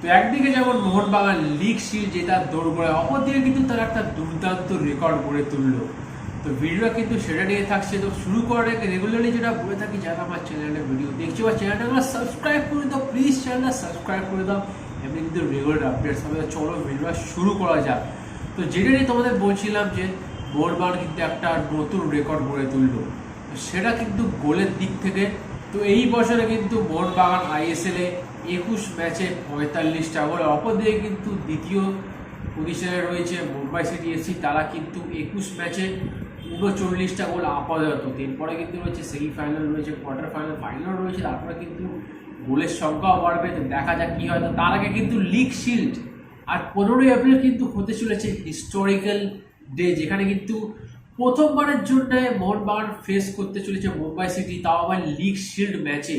তো একদিকে যেমন মোহনবাগান লিগ শিল যেটা দৌড় করে, অপরদিকে কিন্তু তারা একটা দুর্দান্ত রেকর্ড গড়ে তুললো। তো ভিডিওটা কিন্তু সেটা নিয়ে থাকছে। তো শুরু করার আগে রেগুলারলি যেটা বলে থাকি, যারা আমার চ্যানেলে ভিডিও দেখছ বা চ্যানেলটা আমার সাবস্ক্রাইব করে দাও প্লিজ চ্যানেলটা সাবস্ক্রাইব করে দাও। এমনি কিন্তু রেগুলার আপডেটস হবে। চলো ভিডিওটা শুরু করা যাক। তো যেটা নিয়ে তোমাদের বলছিলাম যে মোহনবাগান কিন্তু একটা নতুন রেকর্ড গড়ে তুললো। সেটা কিন্তু গোলের দিক থেকে। তো এই বছরে কিন্তু মোহনবাগান আইএসএল একুশ ম্যাচে পঁয়তাল্লিশটা গোল অপরদিকে কিন্তু দ্বিতীয় পজিশনে রয়েছে মুম্বাই সিটি এফসি তারা কিন্তু একুশ ম্যাচে উনচল্লিশটা গোল আপাতত এরপরে কিন্তু রয়েছে সেমিফাইনাল রয়েছে কোয়ার্টার ফাইনাল ফাইনাল রয়েছে। তারপরে কিন্তু গোলের সংখ্যাও বাড়বে। দেখা যাক কী হয়। তো তার আগে কিন্তু লিগ শিল্ড আর পনেরোই এপ্রিল কিন্তু হতে চলেছে হিস্টোরিক্যাল ডে যেখানে কিন্তু প্রথমবারের জন্য মোহনবাগান ফেস করতে চলেছে মুম্বাই সিটি। তাও আবার লিগ শিল্ড ম্যাচে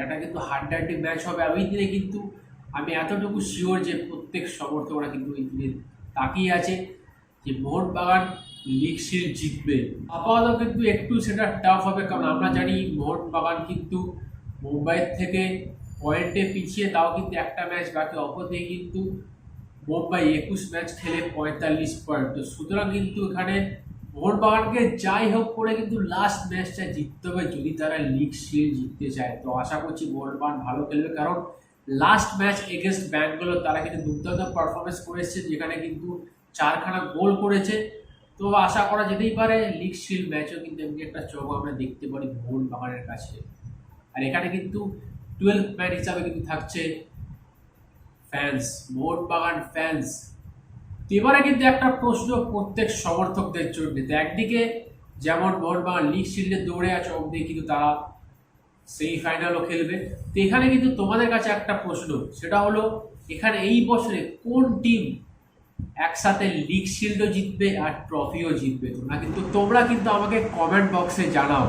এটা কিন্তু হাড্ডাহাড্ডি ম্যাচ হবে ওই দিনে কিন্তু, আমি এতটুকু শিওর যে প্রত্যেক সমর্থকরা কিন্তু ওই দিনে তাকিয়ে আছে যে মোহনবাগান লিগ শিল্ড জিতবে। আপাতত কিন্তু একটু সেটা টাফ হবে, কারণ আমরা জানি মোহনবাগান কিন্তু মুম্বাইয়ের থেকে পয়েন্টে পিছিয়ে, তাও কিন্তু একটা ম্যাচ বাকি, অপরদিকে কিন্তু মুম্বাই একুশ ম্যাচ খেলে পঁয়তাল্লিশ পয়েন্ট তো সুতরাং কিন্তু এখানে মোহনবাগানকে যাই হোক করে কিন্তু লাস্ট ম্যাচটা জিততে হবে যদি তারা লিগ শিল্ড জিততে চায়। তো আশা করছি মোহনবাগান ভালো খেলবে, কারণ লাস্ট ম্যাচ এগেনস্ট ব্যাঙ্গালোর তারা কিন্তু দুর্দান্ত পারফরমেন্স করে এসেছে, যেখানে কিন্তু চারখানা গোল করেছে। তো আশা করা যেতেই পারে লিগ শিল্ড ম্যাচও কিন্তু এমনি একটা চোখ আমরা দেখতে পারি মোহনবাগানের কাছে। আর এখানে কিন্তু টুয়েলভ ম্যান হিসাবে কিন্তু থাকছে ফ্যান্স মোহনবাগান ফ্যান্স এবারে কিন্তু একটা প্রশ্ন প্রত্যেক সমর্থকদের জন্য তো একদিকে যেমন মোহনবাগান লিগ শিল্ডে দৌড়ে আছে, অবধি কিন্তু তারা সেই ফাইনালও খেলবে। তো এখানে কিন্তু তোমাদের কাছে একটা প্রশ্ন, সেটা হলো এখানে এই বছরে কোন টিম একসাথে লিগ শিল্ডও জিতবে আর ট্রফিও জিতবে? তোমরা কিন্তু তোমরা কিন্তু আমাকে কমেন্ট বক্সে জানাও।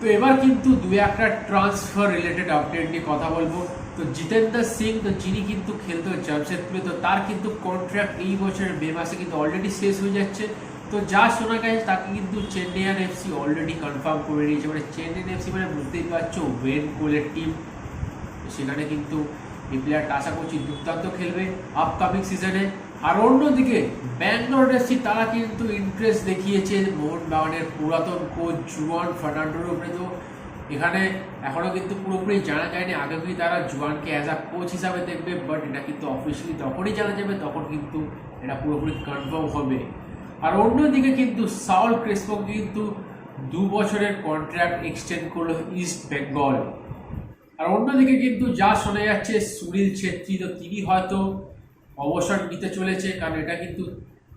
তো এবার কিন্তু দু একটা ট্রান্সফার রিলেটেড আপডেট নিয়ে কথা বলব। তো জিতেন্দ্র সিং, তো যিনি কিন্তু খেলতে খেলতো জামশেদপুরে তো তার কিন্তু কন্ট্রাক্ট এই বছরের মে মাসে কিন্তু অলরেডি শেষ হয়ে যাচ্ছে। তো যা শোনা গেছে, তাকে কিন্তু চেন্নাইয়ান এফসি অলরেডি কনফার্ম করে নিয়েছে। মানে চেন্নাইয়ান এফসি মানে বুঝতেই পারছ ওয়েন কোলের টিম সেখানে কিন্তু এই প্লেয়ারটা আশা করছি দুর্দান্ত খেলবে আপকামিং সিজনে আর অন্যদিকে ব্যাঙ্গালোর এফসি তারা কিন্তু ইন্টারেস্ট দেখিয়েছে মোহনবাগানের পুরাতন কোচ জুয়ান ফার্নান্ডোর উপরে। তো এখানে এখনও কিন্তু পুরোপুরি জানা যায়নি আগে কি তারা জুয়ানকে অ্যাজ আ কোচ হিসাবে দেখবে বাট এটা কিন্তু অফিসিয়ালি তখনই জানা যাবে, তখন কিন্তু এটা পুরোপুরি কনফার্ম হবে। আর অন্যদিকে কিন্তু সাউল ক্রেসপো কিন্তু দু বছরের কন্ট্রাক্ট এক্সটেন্ড করল ইস্ট বেঙ্গল আর অন্যদিকে কিন্তু যা শোনা যাচ্ছে, সুনীল ছেত্রী, তো তিনি হয়তো অবসর নিতে চলেছে, কারণ এটা কিন্তু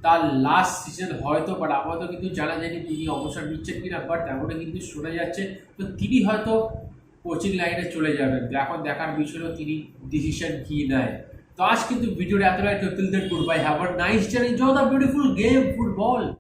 তার লাস্ট সিজন হয়তো বাট আপাতত কিন্তু জানা যায়নি তিনি অবসর নিচ্ছেন কিনা বাট এমনও কিন্তু শোনা যাচ্ছে। তো তিনি হয়তো কোচিং লাইনে চলে যাবেন। তো এখন দেখার বিষয় তিনি ডিসিশন কি নেয়। তো আজ কিন্তু ভিডিওটা এতটাই total then good. Bye have a nice journey enjoy the beautiful game football